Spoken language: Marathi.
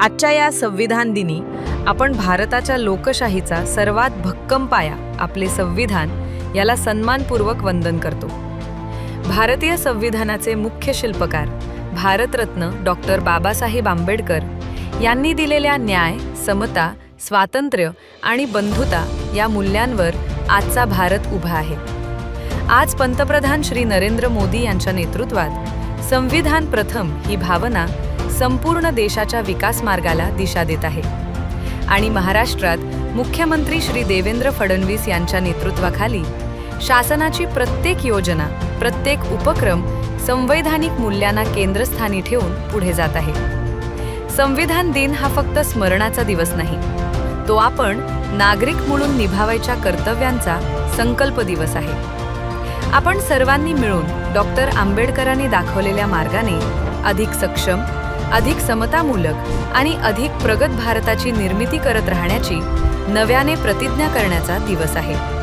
आजच्या या संविधान दिनी आपण भारताच्या लोकशाहीचा सर्वात भक्कम पाया आपले संविधान याला सन्मानपूर्वक वंदन करतो. भारतीय संविधानाचे मुख्य शिल्पकार भारतरत्न डॉक्टर बाबासाहेब आंबेडकर यांनी दिलेल्या न्याय समता स्वातंत्र्य आणि बंधुता या मूल्यांवर आजचा भारत उभा आहे. आज पंतप्रधान श्री नरेंद्र मोदी यांच्या नेतृत्वात संविधान प्रथम ही भावना संपूर्ण देशाच्या विकास मार्गाला दिशा देत आहे. आणि महाराष्ट्रात मुख्यमंत्री श्री देवेंद्र फडणवीस यांच्या नेतृत्वाखाली शासनाची प्रत्येक योजना प्रत्येक उपक्रम संवैधानिक मूल्यांना केंद्रस्थानी ठेवून पुढे जात आहे. संविधान दिन हा फक्त स्मरणाचा दिवस नाही. तो आपण नागरिक म्हणून निभावायच्या कर्तव्यांचा संकल्प दिवस आहे. आपण सर्वांनी मिळून डॉक्टर आंबेडकरांनी दाखवलेल्या मार्गाने अधिक सक्षम अधिक समतामूलक आणि अधिक प्रगत भारताची निर्मिती करत राहण्याची नव्याने प्रतिज्ञा करण्याचा दिवस आहे.